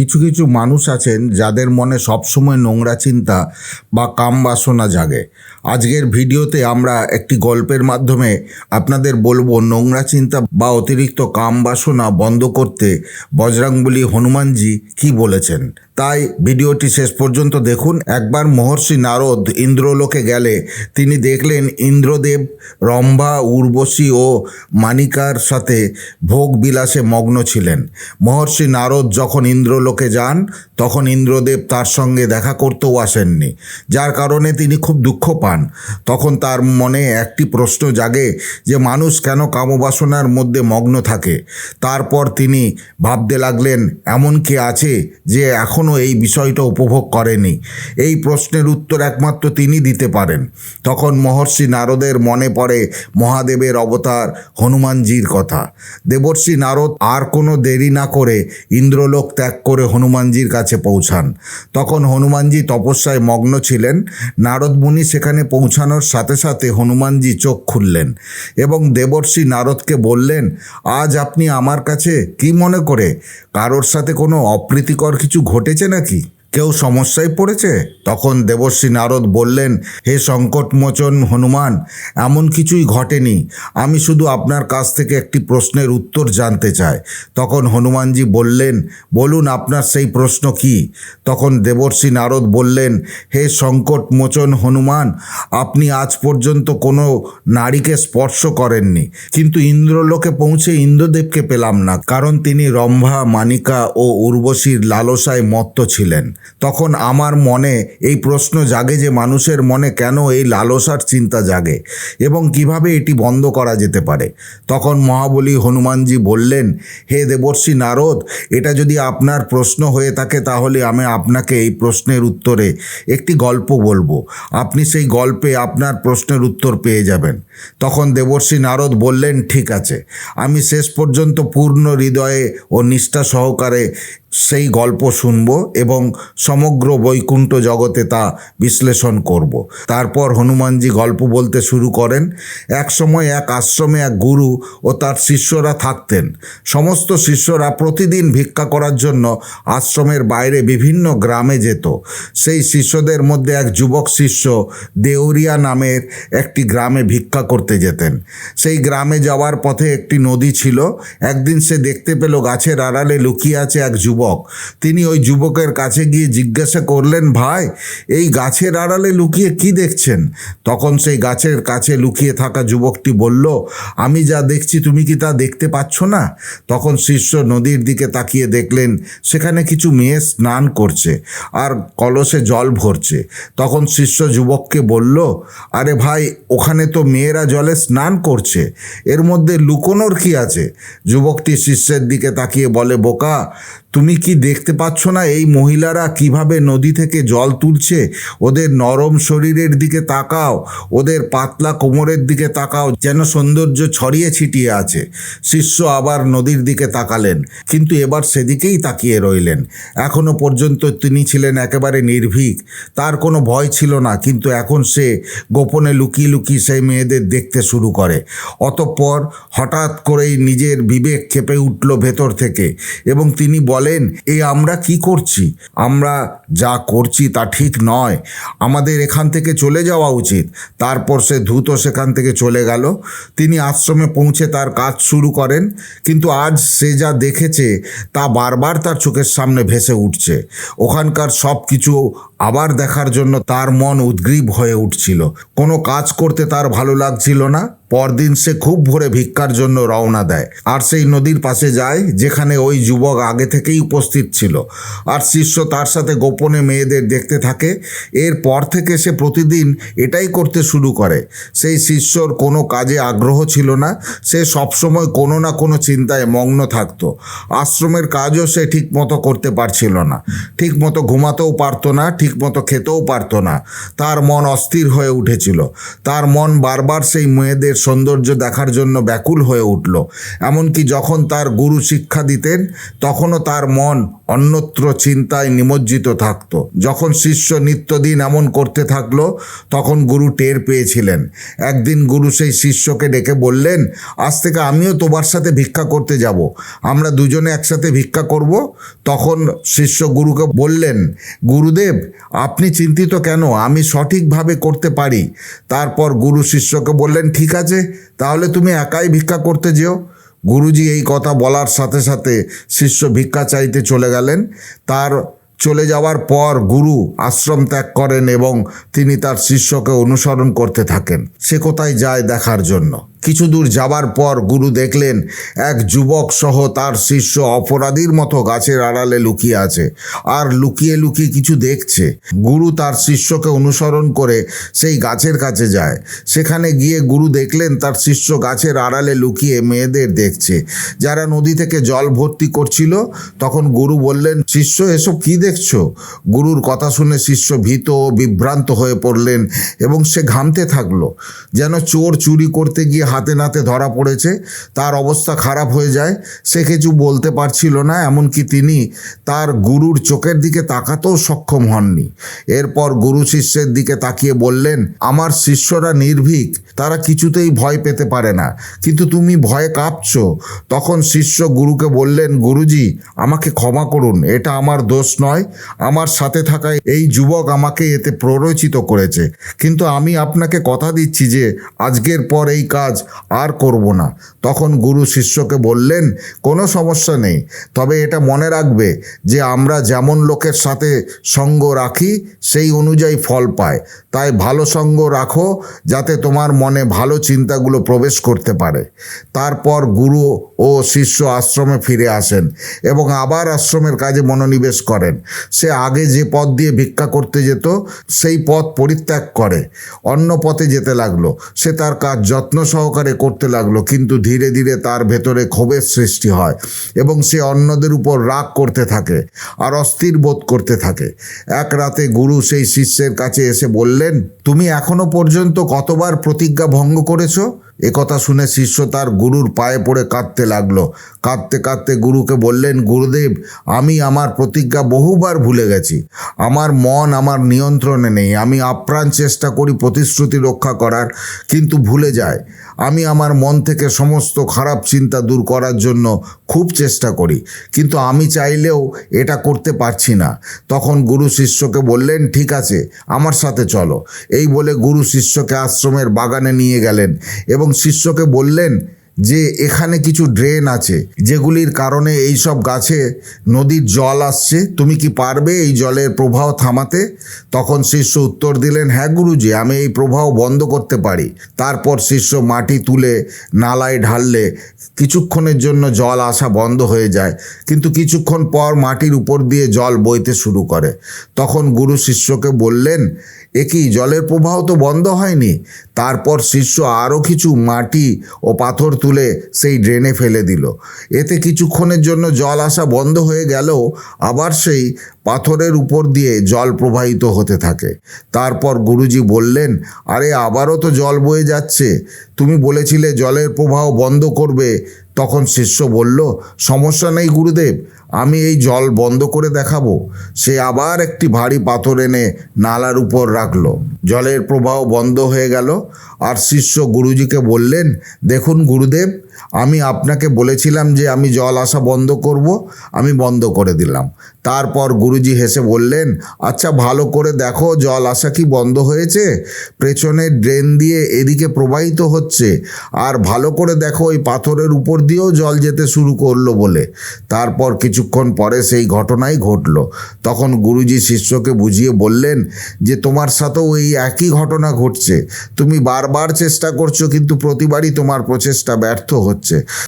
কিছু কিছু মানুষ আছেন যাদের মনে সবসময় নোংরা চিন্তা বা কাম বাসনা জাগে। আজকের ভিডিওতে আমরা একটি গল্পের মাধ্যমে আপনাদের বলব নোংরা চিন্তা বা অতিরিক্ত কাম বাসনা বন্ধ করতে বজরাঙ্গুলি হনুমানজি কি বলেছেন। তাই ভিডিওটি শেষ পর্যন্ত দেখুন। একবার মহর্ষি নারদ ইন্দ্রলোকে গেলে তিনি দেখলেন ইন্দ্রদেব, রম্ভা, উর্বশী ও মানিকার সাথে ভোগ বিলাসে মগ্ন ছিলেন। মহর্ষি নারদ যখন ইন্দ্রলোকে যান, তখন ইন্দ্রদেব তার সঙ্গে দেখা করতেও আসেননি, যার কারণে তিনি খুব দুঃখ পান। তখন তার মনে একটি প্রশ্ন জাগে যে, মানুষ কেন কামবাসনার মধ্যে মগ্ন থাকে? তারপর তিনি ভাবতে লাগলেন, এমন কি আছে যে এখনও এই বিষয়টা উপভোগ করেনি। এই প্রশ্নের উত্তর একমাত্র তিনি দিতে পারেন। তখন মহর্ষি নারদের মনে পড়ে মহাদেবের অবতার হনুমানজির কথা। দেবর্ষি নারদ আর কোনো দেরি না করে ইন্দ্রলোক ত্যাগ করে হনুমানজির কাছে পৌঁছান। তখন হনুমানজি তপস্যায় মগ্ন ছিলেন। নারদ মুনি সেখানে পৌঁছানোর সাথে সাথে হনুমানজি চোখ খুললেন এবং দেবর্ষি নারদকে বললেন, আজ আপনি আমার কাছে কি মনে করে? কারোর সাথে কোনো অপ্রীতিকর কিছু ঘটেছে? নাকি? কেউ সমস্যায় পড়েছে? তখন দেবশ্রী নারদ বললেন, হে সংকটমোচন হনুমান, এমন কিছুই ঘটেনি। আমি শুধু আপনার কাছ থেকে একটি প্রশ্নের উত্তর জানতে চাই। তখন হনুমানজি বললেন, বলুন, আপনার সেই প্রশ্ন কি? তখন দেবর্ষি নারদ বললেন, হে সংকটমোচন হনুমান, আপনি আজ পর্যন্ত কোনো নারীকে স্পর্শ করেননি। কিন্তু ইন্দ্রলোকে পৌঁছে ইন্দ্রদেবকে পেলাম না, কারণ তিনি রম্ভা, মানিকা ও উর্বশীর লালসায় মত্ত ছিলেন। তখন আমার মনে এই প্রশ্ন জাগে যে মানুষের মনে কেন এই লালসার চিন্তা জাগে এবং কীভাবে এটি বন্ধ করা যেতে পারে। তখন মহাবলী হনুমানজি বললেন, হে দেবর্ষি নারদ, এটা যদি আপনার প্রশ্ন হয়ে থাকে তাহলে আমি আপনাকে এই প্রশ্নের উত্তরে একটি গল্প বলব। আপনি সেই গল্পে আপনার প্রশ্নের উত্তর পেয়ে যাবেন। তখন দেবর্ষি নারদ বললেন, ঠিক আছে, আমি শেষ পর্যন্ত পূর্ণ হৃদয়ে ও নিষ্ঠা সহকারে সেই গল্প শুনব এবং সমগ্র বৈকুণ্ঠ জগতে তা বিশ্লেষণ করব। তারপর হনুমানজি গল্প বলতে শুরু করেন। এক সময় এক আশ্রমে এক গুরু ও তার শিষ্যরা থাকতেন। সমস্ত শিষ্যরা প্রতিদিন ভিক্ষা করার জন্য আশ্রমের বাইরে বিভিন্ন গ্রামে যেত। সেই শিষ্যদের মধ্যে এক যুবক শিষ্য দেউরিয়া নামের একটি গ্রামে ভিক্ষা করতে যেতেন। সেই গ্রামে যাওয়ার পথে একটি নদী ছিল। একদিন সে দেখতে পেল গাছের আড়ালে লুকিয়ে আছে এক যুবক। তিনি ওই যুবকের কাছে গিয়ে জিজ্ঞাসা করলেন, ভাই, এই গাছের আড়ালে লুকিয়ে কি দেখছেন? তখন সেই গাছের কাছে লুকিয়ে থাকা যুবকটি বলল, আমি যা দেখছি তুমি কি তা দেখতে পাচ্ছ না? তখন শিষ্য নদীর দিকে তাকিয়ে দেখলেন, সেখানে কিছু মেয়ে স্নান করছে আর কলসে জল ভরছে। তখন শিষ্য যুবককে বলল, আরে ভাই, ওখানে তো মেয়েরা জলে স্নান করছে, এর মধ্যে লুকোনোর কি আছে? যুবকটি শিষ্যের দিকে তাকিয়ে বলে, বোকা তুমি কি দেখতে পাচ্ছ না এই মহিলারা কীভাবে নদী থেকে জল তুলছে? ওদের নরম শরীরের দিকে তাকাও, ওদের পাতলা কোমরের দিকে তাকাও, যেন সৌন্দর্য ছড়িয়ে ছিটিয়ে আছে। শিষ্য আবার নদীর দিকে তাকালেন, কিন্তু এবার সেদিকেই তাকিয়ে রইলেন। এখনও পর্যন্ত তিনি ছিলেন একেবারে নির্ভীক, তার কোনো ভয় ছিল না, কিন্তু এখন সে গোপনে লুকিয়ে লুকিয়ে সেই মেয়েদের দেখতে শুরু করে। অতঃপর হঠাৎ করেই নিজের বিবেক খেপে উঠল ভেতর থেকে এবং তিনি বলেন, এ আমরা কি করছি? আমরা যা করছি তা ঠিক নয়। আমাদের এখান থেকে চলে যাওয়া উচিত। তারপর সে দ্রুত সেখান থেকে চলে গেল। তিনি আশ্রমে পৌঁছে তার কাজ শুরু করেন, কিন্তু আজ সে যা দেখেছে তা বারবার তার চোখের সামনে ভেসে উঠছে। ওখানকার সব কিছু আবার দেখার জন্য তার মন উদ্গ্রীব হয়ে উঠছিল। কোনো কাজ করতে তার ভালো লাগছিল না। পরদিন সে খুব ভোরে ভিক্ষার জন্য রওনা দেয়। আর সেই নদীর পাশে যায়, যেখানে ওই যুবক আগে থেকেই উপস্থিত ছিল। আর শিষ্য তার সাথে গোপনে মেয়েদের দেখতে থাকে। এরপর থেকে সে প্রতিদিন এটাই করতে শুরু করে। সেই শিষ্যর কোনো কাজে আগ্রহ ছিল না। সে সবসময় কোনো না কোনো চিন্তায় মগ্ন থাকতো। আশ্রমের কাজও সে ঠিক মতো করতে পারছিল না। ঠিক মতো ঘুমাতেও পারতো না ঠিক মতো খেতেও পারতো না। তার মন অস্থির হয়ে উঠেছিল। তার মন বারবার সেই মেয়েদের সৌন্দর্য দেখার জন্য ব্যাকুল হয়ে উঠল। এমনকি যখন তার গুরু শিক্ষা দিতেন, তখনও তার মন অন্যত্র চিন্তায় নিমজ্জিত থাকত। যখন শিষ্য নিত্যদিন এমন করতে থাকল, তখন গুরু টের পেয়েছিলেন। একদিন গুরু সেই শিষ্যকে ডেকে বললেন, আজ থেকে আমিও তোমার সাথে ভিক্ষা করতে যাব। আমরা দুজনে একসাথে ভিক্ষা করব? তখন শিষ্য গুরুকে বললেন, গুরুদেব, আপনি চিন্তিত কেন? আমি সঠিকভাবে করতে পারি। তারপর গুরু শিষ্যকে বললেন, ঠিক আছে তাহলে তুমি একাই ভিক্ষা করতে যেও। গুরুজি এই কথা বলার সাথে সাথে শিষ্য ভিক্ষা চাইতে চলে গেলেন। তার চলে যাওয়ার পর গুরু আশ্রম ত্যাগ করেন এবং তিনি তার শিষ্যকে অনুসরণ করতে থাকেন। সে কোথায় যায় দেখার জন্য। কিছু দূর যাবার পর গুরু দেখলেন এক যুবক সহ তার শিষ্য অপরাধীর মতো গাছের আড়ালে লুকিয়ে আছে আর লুকিয়ে লুকিয়ে কিছু দেখছে। গুরু তার শিষ্যকে অনুসরণ করে সেই গাছের কাছে যায়। সেখানে গিয়ে গুরু দেখলেন তার শিষ্য গাছের আড়ালে লুকিয়ে মেয়েদের দেখছে। যারা নদী থেকে জল ভর্তি করছিল, তখন গুরু বললেন, শিষ্য, এসব কি দেখছ? গুরুর কথা শুনে শিষ্য ভীত ও বিভ্রান্ত হয়ে পড়লেন এবং সে ঘামতে থাকল। যেন চোর চুরি করতে গিয়ে হাতে নাতে ধরা পড়েছে, তার অবস্থা খারাপ হয়ে যায়। সে কিছু বলতে পারছিল না, এমনকি তিনি তার গুরুর চোখের দিকে তাকাতেও সক্ষম হননি। এরপর গুরু শিষ্যের দিকে তাকিয়ে বললেন, আমার শিষ্যরা নির্ভীক, তারা কিছুতেই ভয় পেতে পারে না। কিন্তু তুমি ভয়ে কাঁপছ। তখন শিষ্য গুরুকে বললেন, গুরুজি, আমাকে ক্ষমা করুন, এটা আমার দোষ নয়। আমার সাথে থাকা এই যুবক আমাকে এতে প্ররোচিত করেছে। কিন্তু আমি আপনাকে কথা দিচ্ছি যে, আজকের পর এই কাজ আর করব না। তখন গুরু শিষ্যকে বললেন, কোনো সমস্যা নেই। তবে এটা মনে রাখবে যে আমরা যেমন লোকের সাথে সঙ্গ রাখি, সেই অনুযায়ী ফল পায়। তাই ভালো সঙ্গ রাখো, যাতে তোমার মনে ভালো চিন্তাগুলো প্রবেশ করতে পারে। তারপর গুরু ও শিষ্য আশ্রমে ফিরে আসেন এবং আবার আশ্রমের কাজে মনোনিবেশ করেন। সে আগে যে পথ দিয়ে ভিক্ষা করতে যেত, সেই পথ পরিত্যাগ করে। অন্য পথে যেতে লাগল। সে তার কাজ যত্ন সহকারে করতে লাগল, কিন্তু ধীরে ধীরে তার ভেতরে ক্ষোভের সৃষ্টি হয় এবং সে অন্যদের উপর রাগ করতে থাকে আর অস্থির বোধ করতে থাকে। এক রাতে গুরু সেই শিষ্যের কাছে এসে বললেন, তুমি এখনও পর্যন্ত কতবার প্রতিজ্ঞা ভঙ্গ করেছ? একথা শুনে শিষ্য তার গুরুর পায়ে পড়ে কাঁদতে লাগল। কাঁদতে কাঁদতে গুরুকে বললেন, গুরুদেব, আমি আমার প্রতিজ্ঞা বহুবার ভুলে গেছি। আমার মন আমার নিয়ন্ত্রণে নেই। আমি আপ্রাণ চেষ্টা করি প্রতিশ্রুতি রক্ষা করার, কিন্তু ভুলে যায় আমি আমার মন থেকে সমস্ত খারাপ চিন্তা দূর করার জন্য খুব চেষ্টা করি। কিন্তু আমি চাইলেও এটা করতে পারছি না। তখন গুরু শিষ্যকে বললেন, ঠিক আছে, আমার সাথে চলো। এই বলে গুরু শিষ্যকে আশ্রমের বাগানে নিয়ে গেলেন এবং শিষ্যকে বললেন যে এখানে কিছু ড্রেন আছে, যেগুলির কারণে এই সব গাছে নদীর জল আসছে। তুমি কি পারবে এই জলের প্রবাহ থামাতে? তখন শিষ্য উত্তর দিলেন হ্যাঁ গুরুজি, আমি এই প্রবাহ বন্ধ করতে পারি। তারপর শিষ্য মাটি তুলে নালায় ঢাললে কিছুক্ষণের জন্য জল আসা বন্ধ হয়ে যায়। কিন্তু কিছুক্ষণ পর মাটির উপর দিয়ে জল বইতে শুরু করে। তখন গুরু শিষ্যকে বললেন এ কি জলের প্রবাহ তো বন্ধ হয়নি? তারপর শিষ্য আরও কিছু মাটি ও পাথর তুলে সেই ড্রেনে ফেলে দিল। এতে কিছুক্ষণের জন্য জল আসা বন্ধ হয়ে গেলেও আবার সেই পাথরের উপর দিয়ে জল প্রবাহিত হতে থাকে। তারপর গুরুজি বললেন, আরে, আবারও তো জল বয়ে যাচ্ছে। তুমি বলেছিলে জলের প্রবাহ বন্ধ করবে। তখন শিষ্য বলল, সমস্যা নেই গুরুদেব। আমি এই জল বন্ধ করে দেখাবো। সে আবার একটি ভারী পাথর এনে নালার উপর রাখল। জলের প্রবাহ বন্ধ হয়ে গেল। আর শিষ্য গুরুজিকে বললেন, দেখুন গুরুদেব আমি আপনাকে বলেছিলাম যে আমি জল আসা বন্ধ করব, আমি বন্ধ করে দিলাম। তারপর গুরুজি হেসে বললেন আচ্ছা ভালো করে দেখো জল আসা কি বন্ধ হয়েছে? পেছনের ড্রেন দিয়ে এদিকে প্রবাহিত হচ্ছে। আর ভালো করে দেখো ওই পাথরের উপর দিয়েও জল যেতে শুরু করল বলে। তারপর কিছুক্ষণ পরে সেই ঘটনাই ঘটলো। তখন গুরুজি শিষ্যকে বুঝিয়ে বললেন, যে তোমার সাথেও এই একই ঘটনা ঘটছে। তুমি বারবার চেষ্টা করছ, কিন্তু প্রতিবারই তোমার প্রচেষ্টা ব্যর্থ হচ্ছে।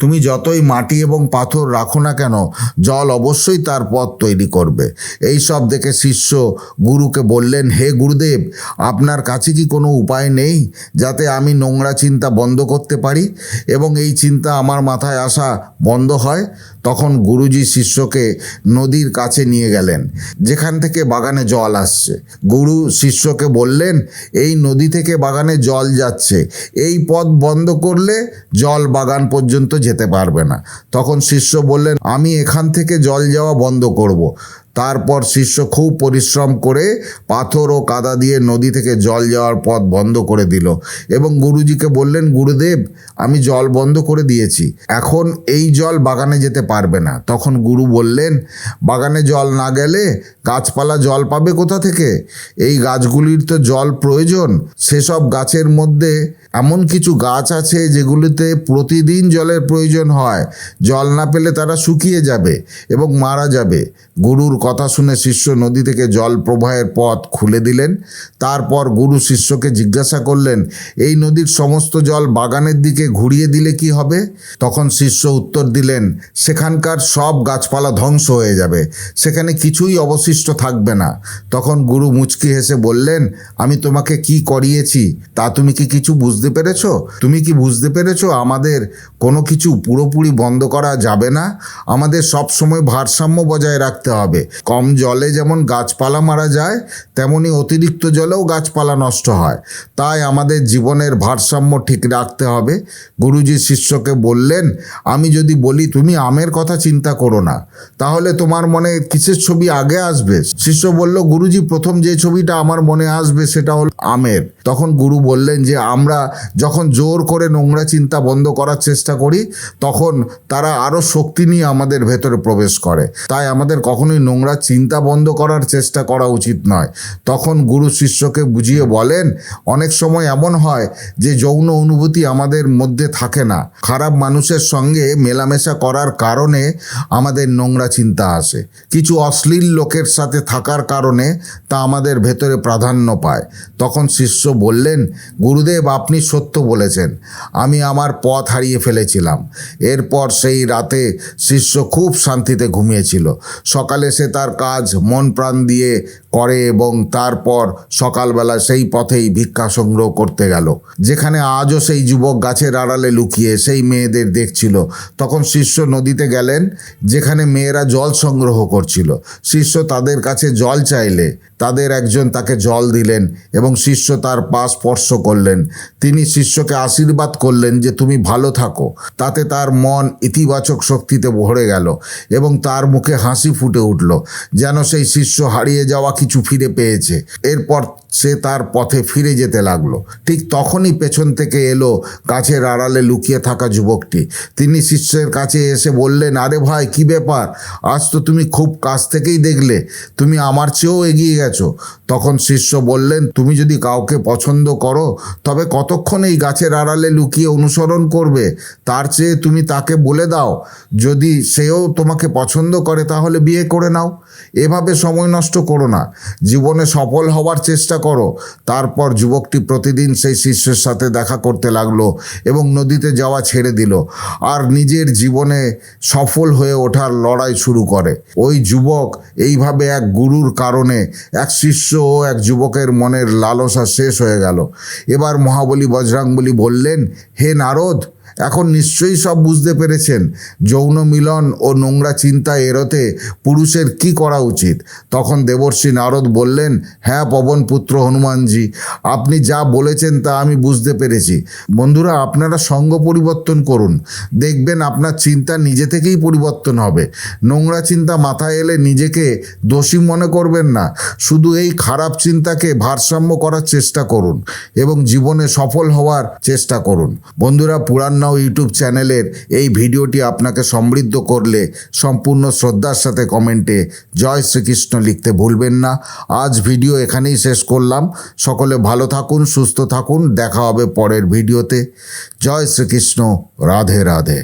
তুমি যতই মাটি এবং পাথর রাখো না কেন, জল অবশ্যই তার পথ তৈরি করবে। এই সব দেখে শিষ্য গুরুকে বললেন, হে গুরুদেব, আপনার কাছে কি কোনো উপায় নেই যাতে আমি নোংরা চিন্তা বন্ধ করতে পারি? এবং এই চিন্তা আমার মাথায় আসা বন্ধ হয়? তখন গুরুজি শিষ্যকে নদীর কাছে নিয়ে গেলেন। যেখান থেকে বাগানে জল আসছে। গুরু শিষ্যকে বললেন, এই নদী থেকে বাগানে জল যাচ্ছে। এই পথ বন্ধ করলে জল বাগান পর্যন্ত যেতে পারবে না। তখন শিষ্য বললেন, আমি এখান থেকে জল যাওয়া বন্ধ করব। তারপর শিষ্য খুব পরিশ্রম করে পাথর ও কাদা দিয়ে নদী থেকে জল যাওয়ার পথ বন্ধ করে দিল এবং গুরুজিকে বললেন, গুরুদেব, আমি জল বন্ধ করে দিয়েছি। এখন এই জল বাগানে যেতে পারবে না। তখন গুরু বললেন, বাগানে জল না গেলে গাছপালা জল পাবে কোথা থেকে? এই গাছগুলির তো জল প্রয়োজন। সেসব গাছের মধ্যে এমন কিছু গাছ আছে যেগুলিতে প্রতিদিন জলের প্রয়োজন হয়। জল না পেলে তারা শুকিয়ে যাবে এবং মারা যাবে। গুরুর কথা শুনে শিষ্য নদী থেকে জল প্রবাহের পথ খুলে দিলেন। তারপর গুরু শিষ্যকে জিজ্ঞাসা করলেন, এই নদীর সমস্ত জল বাগানের দিকে ঘুরিয়ে দিলে কি হবে? তখন শিষ্য উত্তর দিলেন, সেখানকার সব গাছপালা ধ্বংস হয়ে যাবে, সেখানে কিছুই অবশিষ্ট থাকবে না। তখন গুরু মুচকি হেসে বললেন, আমি তোমাকে কি করিয়েছি? তা তুমি কি কিছু বুঝতে পেরেছ? তুমি কি বুঝতে পেরেছ আমাদের কোনো কিছু পুরোপুরি বন্ধ করা যাবে না? আমাদের সব সময় ভারসাম্য বজায় রাখতে হবে। কম জলে যেমন গাছপালা মারা যায়, তেমনি অতিরিক্ত জলেও গাছপালা নষ্ট হয়। তাই আমাদের জীবনের ভারসাম্য ঠিক রাখতে হবে। গুরুজি শিষ্যকে বললেন, আমি যদি বলি, তুমি আমের কথা চিন্তা করো না। তাহলে তোমার মনে কিসের ছবি আগে আসবে? শিষ্য বলল, গুরুজি, প্রথম যে ছবিটা আমার মনে আসবে সেটা হল আমের। তখন গুরু বললেন যে, আমরা যখন জোর করে নোংরা চিন্তা বন্ধ করার চেষ্টা করি, তখন তারা আরও শক্তি নিয়ে আমাদের ভেতরে প্রবেশ করে। তাই আমাদের কখনোই নোংরা চিন্তা বন্ধ করার চেষ্টা করা উচিত নয়। তখন গুরু শিষ্যকে বুঝিয়ে বলেন, অনেক সময় এমন হয় যে যৌন অনুভূতি আমাদের মধ্যে থাকে না। খারাপ মানুষের সঙ্গে মেলামেশা করার কারণে আমাদের নোংরা চিন্তা আসে। কিছু অশ্লীল লোকের সাথে থাকার কারণে তা আমাদের ভেতরে প্রাধান্য পায়। তখন শিষ্য বললেন, গুরুদেব, আপনি সত্য বলেছেন। আমি আমার পথ হারিয়ে ফেলেছিলাম। এরপর সেই রাতে শিষ্য খুব শান্তিতে ঘুমিয়েছিল। সকালে সে তার কাজ মন প্রাণ দিয়ে করে এবং তারপর সকালবেলা সেই পথেই ভিক্ষা সংগ্রহ করতে গেল। যেখানে আজও সেই যুবক গাছের আড়ালে লুকিয়ে সেই মেয়েদের দেখছিল। তখন শিষ্য নদীতে গেলেন, যেখানে মেয়েরা জল সংগ্রহ করছিল। শিষ্য তাদের কাছে জল চাইলে তাদের একজন তাকে জল দিলেন এবং শিষ্য তার পা স্পর্শ করলেন। তিনি শিষ্যকে আশীর্বাদ করলেন যে তুমি ভালো থাকো। তাতে তার মন ইতিবাচক শক্তিতে ভরে গেল এবং তার মুখে হাসি ফুটে উঠল। যেন সেই শিষ্য হারিয়ে যাওয়া কিছু ফিরে পেয়েছে। এরপর সে তার পথে ফিরে যেতে লাগল। ঠিক তখনই পেছন থেকে এলো গাছের আড়ালে লুকিয়ে থাকা যুবকটি। তিনি শিষ্যের কাছে এসে বললেন, আরে ভাই, কি ব্যাপার? আজ তো তুমি খুব কাছ থেকেই দেখলে। তুমি আমার চেয়েও এগিয়ে গেছো। তখন শিষ্য বললেন, তুমি যদি কাউকে পছন্দ করো, তবে কতক্ষণ এই গাছের আড়ালে লুকিয়ে অনুসরণ করবে? তার চেয়ে তুমি তাকে বলে দাও। যদি সেও তোমাকে পছন্দ করে, তাহলে বিয়ে করে নাও। এভাবে সময় নষ্ট করো না। জীবনে সফল হওয়ার চেষ্টা করো। তারপর যুবকটি প্রতিদিন সেই শিষ্যের সাথে দেখা করতে লাগল এবং নদীতে যাওয়া ছেড়ে দিল আর নিজের জীবনে সফল হয়ে ওঠার লড়াই শুরু করে। ওই যুবক এইভাবে এক গুরুর কারণে এক শিষ্য ও এক যুবকের মনের লালসা শেষ হয়ে গেল। এবার মহাবলী বজরাঙ্গবলী বললেন, হে নারদ এখন নিশ্চয়ই সব বুঝতে পেরেছেন, যৌন মিলন ও নোংরা চিন্তা এড়োতে পুরুষের কি করা উচিত। তখন দেবর্ষী নারদ বললেন হ্যাঁ পবন পুত্র হনুমানজি, আপনি যা বলেছেন তা আমি বুঝতে পেরেছি। বন্ধুরা, আপনারা সঙ্গ পরিবর্তন করুন। দেখবেন আপনার চিন্তা নিজে থেকেই পরিবর্তন হবে। নোংরা চিন্তা মাথায় এলে নিজেকে দোষী মনে করবেন না। শুধু এই খারাপ চিন্তাকে ভারসাম্য করার চেষ্টা করুন এবং জীবনে সফল হওয়ার চেষ্টা করুন। বন্ধুরা, পুরাণ নাও ইউটিউব চ্যানেলের এই ভিডিওটি আপনাকে সমৃদ্ধ করলে সম্পূর্ণ শ্রদ্ধার সাথে কমেন্টে জয় শ্রীকৃষ্ণ লিখতে ভুলবেন না। আজ ভিডিও এখানেই শেষ করলাম। সকলে ভালো থাকুন, সুস্থ থাকুন। দেখা হবে পরের ভিডিওতে। জয় শ্রীকৃষ্ণ। রাধে রাধে।